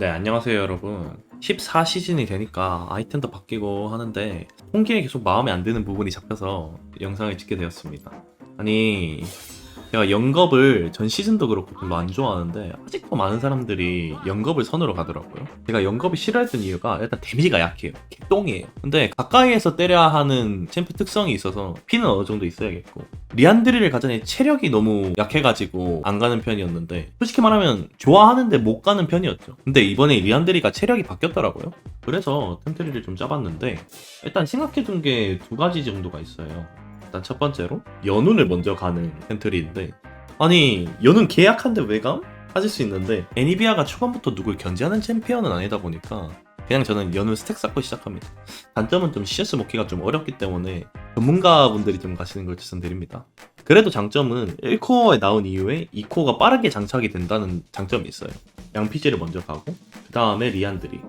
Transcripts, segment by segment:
네, 안녕하세요, 여러분. 14시즌이 되니까 아이템도 바뀌고 하는데 홍기에 계속 마음에 안 드는 부분이 잡혀서 영상을 찍게 되었습니다. 아니, 제가 영겁을 전 시즌도 그렇고 별로 안 좋아하는데 아직도 많은 사람들이 영겁을 선으로 가더라고요. 제가 영겁이 싫어했던 이유가 일단 데미지가 약해요. 개똥이에요. 근데 가까이에서 때려야 하는 챔프 특성이 있어서 피는 어느 정도 있어야겠고 리안드리를 가자니 체력이 너무 약해가지고 안 가는 편이었는데 솔직히 말하면 좋아하는데 못 가는 편이었죠. 근데 이번에 리안드리가 체력이 바뀌었더라고요. 그래서 템트리를 좀 짜봤는데 일단 생각해둔 게 두 가지 정도가 있어요. 일단 첫 번째로 연운을 먼저 가는 템트리인데 아니 연운 계약한데 왜 감? 하실 수 있는데 애니비아가 초반부터 누굴 견제하는 챔피언은 아니다 보니까 그냥 저는 연운 스택 쌓고 시작합니다. 단점은 좀 CS 먹기가 좀 어렵기 때문에 전문가분들이 좀 가시는 걸 추천드립니다. 그래도 장점은 1코어에 나온 이후에 2코어가 빠르게 장착이 된다는 장점이 있어요. 양피지를 먼저 가고 그 다음에 리안드리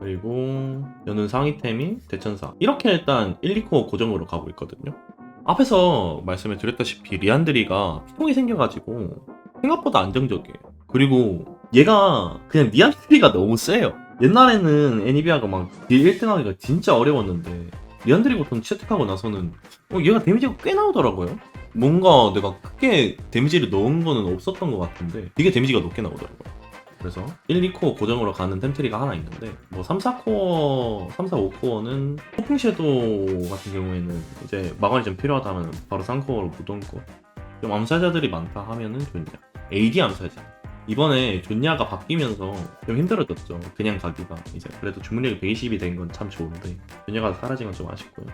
그리고 연운 상위템이 대천사 이렇게 일단 1, 2코어 고정으로 가고 있거든요. 앞에서 말씀을 드렸다시피 리안드리가 피통이 생겨가지고 생각보다 안정적이에요. 그리고 얘가 그냥 리안드리가 너무 세요. 옛날에는 애니비아가 막딜 1등 하기가 진짜 어려웠는데 리안드리 보통 채택하고 나서는 어, 얘가 데미지가 꽤 나오더라고요. 뭔가 내가 크게 데미지를 넣은 거는 없었던 것 같은데 되게 데미지가 높게 나오더라고요. 그래서 1, 2코어 고정으로 가는 템트리가 하나 있는데 뭐 3, 4코어, 3, 4, 5코어는 폭풍 섀도우 같은 경우에는 이제 마관이 좀 필요하다면 바로 3코어로 무던거 좀 암살자들이 많다 하면은 좋냐. AD 암살자. 이번에 존냐가 바뀌면서 좀 힘들어졌죠. 그냥 가기가. 이제 그래도 주문력이 120이 된 건 참 좋은데 존냐가 사라진 건 좀 아쉽고요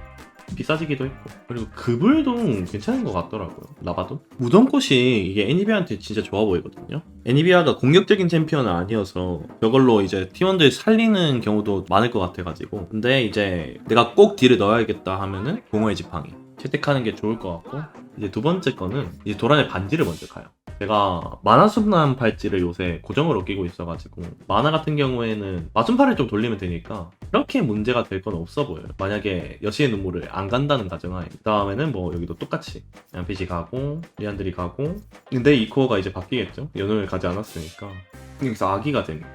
비싸지기도 했고. 그리고 그불도 괜찮은 것 같더라고요 라바도 무덤꽃이 이게 애니비아한테 진짜 좋아 보이거든요. 애니비아가 공격적인 챔피언은 아니어서 저걸로 이제 팀원들 살리는 경우도 많을 것 같아가지고. 근데 이제 내가 꼭 딜을 넣어야겠다 하면은 공허의 지팡이. 채택하는 게 좋을 것 같고. 이제 두 번째 거는 이제 도란의 반지를 먼저 가요. 제가 만화 순환 팔찌를 요새 고정으로 끼고 있어가지고 만화 같은 경우에는 마순팔을 좀 돌리면 되니까 그렇게 문제가 될 건 없어 보여요. 만약에 여신의 눈물을 안 간다는 가정하에 그 다음에는 뭐 여기도 똑같이 양피지 가고 리안들이 가고 근데 이 코어가 이제 바뀌겠죠. 연을 가지 않았으니까 여기서 아기가 됩니다.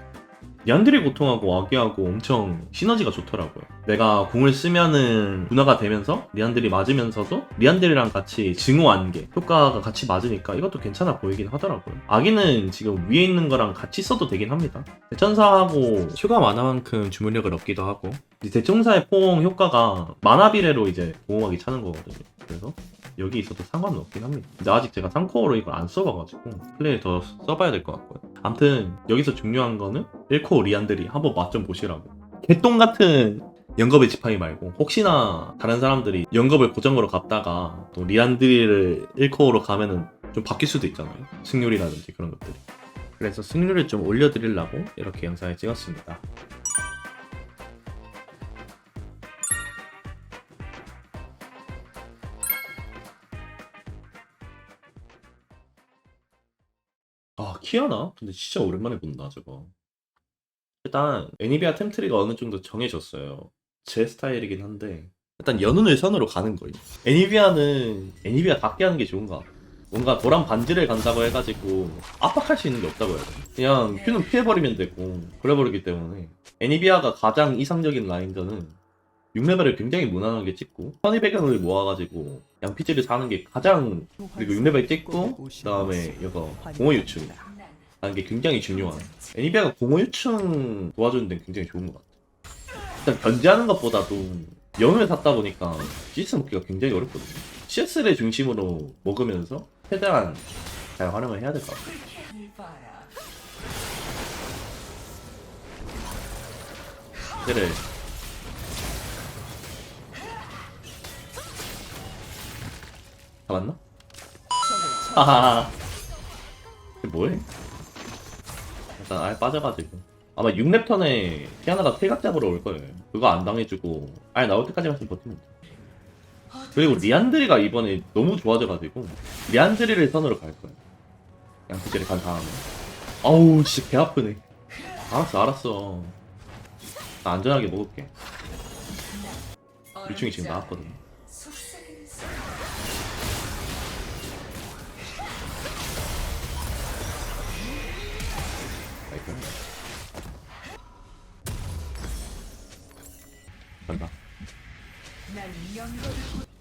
리안들이 고통하고 아기하고 엄청 시너지가 좋더라고요. 내가 궁을 쓰면은 분화가 되면서 리안들이 맞으면서도 리안들이랑 같이 증오 안개 효과가 같이 맞으니까 이것도 괜찮아 보이긴 하더라고요. 아기는 지금 위에 있는 거랑 같이 써도 되긴 합니다. 대천사하고 추가 만화만큼 주문력을 얻기도 하고 대천사의 포옹 효과가 만화 비례로 이제 보호막이 차는 거거든요. 그래서 여기 있어도 상관은 없긴 합니다. 근데 아직 제가 3코어로 이걸 안 써봐가지고 플레이 더 써봐야 될 것 같고요. 암튼 여기서 중요한 거는 1코어 리안들이 한번 맛 좀 보시라고. 개똥 같은 영겁의 지팡이 말고 혹시나 다른 사람들이 영겁을 고정으로 갔다가 또 리안드리를 1코어로 가면은 좀 바뀔 수도 있잖아요. 승률이라든지 그런 것들이. 그래서 승률을 좀 올려드리려고 이렇게 영상을 찍었습니다. 아, 키아나? 근데 진짜 오랜만에 본다, 저거. 일단, 애니비아 템트리가 어느 정도 정해졌어요. 제 스타일이긴 한데, 일단 연운을 선으로 가는 거예요. 애니비아는, 애니비아 답게 하는 게 좋은 것 같아. 뭔가 도란 반지를 간다고 해가지고, 압박할 수 있는 게 없다고 해야 돼. 그냥 큐는 피해버리면 되고, 그래버리기 때문에, 애니비아가 가장 이상적인 라인전은, 6레벨을 굉장히 무난하게 찍고, 선의 배경을 모아가지고, 양피지를 사는 게 가장, 그리고 6레벨 찍고, 그 다음에 이거, 공허 유충. 하는 게 굉장히 중요한. 애니비아가 공허 유충 도와주는 데는 굉장히 좋은 것 같아. 일단 견제하는 것보다도 연을 샀다 보니까 CS 먹기가 굉장히 어렵거든요. CS를 중심으로 먹으면서 최대한 잘 활용을 해야 될 것 같아요. 얘를 잡았나? 하하하 이게 뭐해? 일단 아예 빠져가지고. 아마 6렙 턴에 피아나가 태각 잡으러 올 거예요. 그거 안 당해주고 아예 나올 때까지만 좀 버티면 돼. 그리고 리안드리가 이번에 너무 좋아져가지고 리안드리를 선으로 갈 거예요 양피지를 간 다음에. 아우 진짜 배 아프네. 알았어 알았어. 나 안전하게 먹을게. 유충이 지금 나왔거든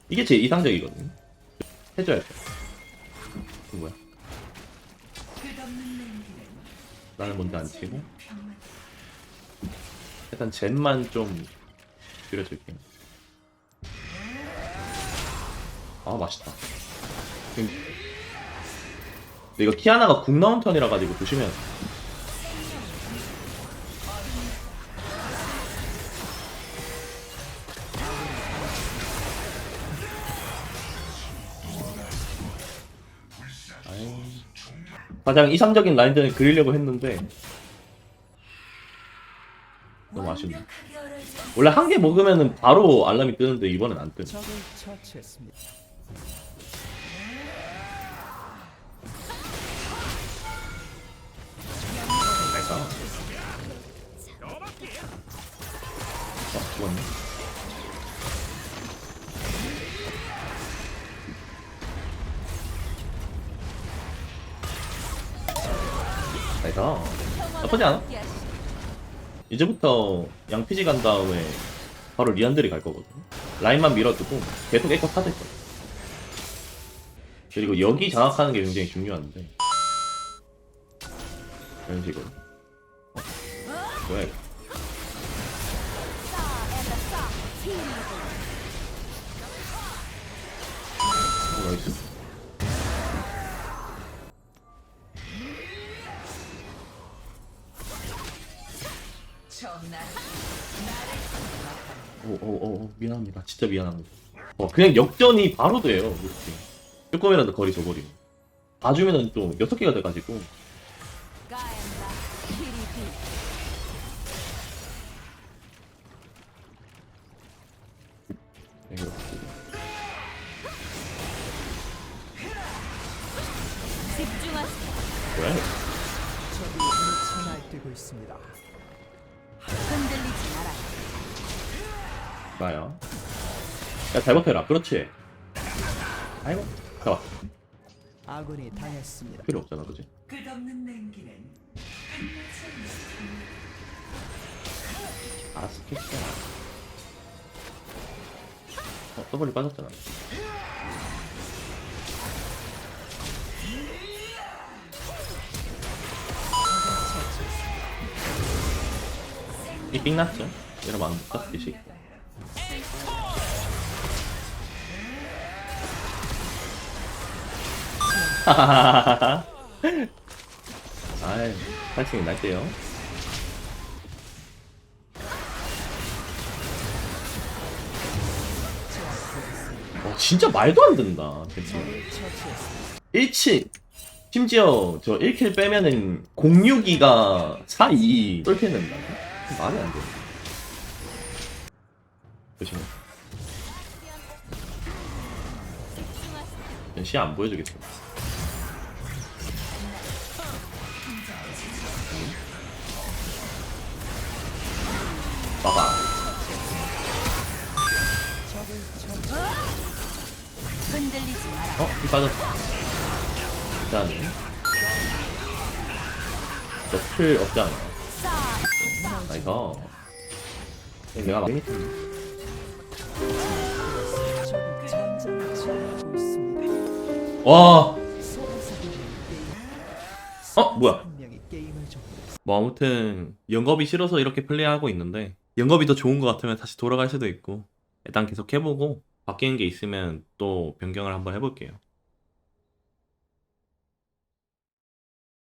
이게 제일 이상적이거든요. 해줘야 돼. 이거 뭐야? 나는 먼저 안 치고 일단 젠만 좀 줄여줄게요. 아 맛있다. 근데 이거 키아나가 궁 나온 턴이라 가지고 조심해야 돼. 가장 이상적인 라인전을 그리려고 했는데 너무 아쉽네. 원래 한 개 먹으면은 바로 알람이 뜨는데 이번엔 안 뜨네. 아, 죽었네. 나이스. 나쁘지 않아. 이제부터 양피지 간 다음에 바로 리안들이 갈 거거든. 라인만 밀어두고 계속 에코 타도 있거든. 그리고 여기 장악하는 게 굉장히 중요한데. 이런 식으로. 어, 뭐야 이거. 오, 오, 오, 오, 미안합니다. 진짜 미안합니다. 어, 그냥 역전이 바로 돼요. 이렇게. 조금이라도 거리 줘버리고. 봐주면은 또 여섯 개가 돼가지고. 이거 집중하세요. 뭐야? 적이 미쳐 날뛰고 있습니다. 흔들 리지 말아요. 나야. 야, 잘 버텨라. 그렇지. 아이고. 자, 아군이 당했습니다. 필요 없잖아, 그지? 끝없는 냉기는 아스켓이야. 어, 더블이 빠졌잖아. 이 삥 났죠? 이러면 안 됐다, 이새 아이, 팔승이 날때요. 와, 진짜 말도 안 된다, 처치했습니다. 1치. 심지어 저 1킬 빼면은 06기가 42 쏠피 낸다. 말이 안돼. 보시면 시안 보여주겠어 흔들리지 말아요. 어? 이 빠졌어 일단 저풀 없지 않아 나이스 내가 막. 와. 어? 뭐야? 뭐 아무튼 영겁이 싫어서 이렇게 플레이하고 있는데 영겁이 더 좋은 것 같으면 다시 돌아갈 수도 있고 일단 계속 해보고 바뀌는 게 있으면 또 변경을 한번 해볼게요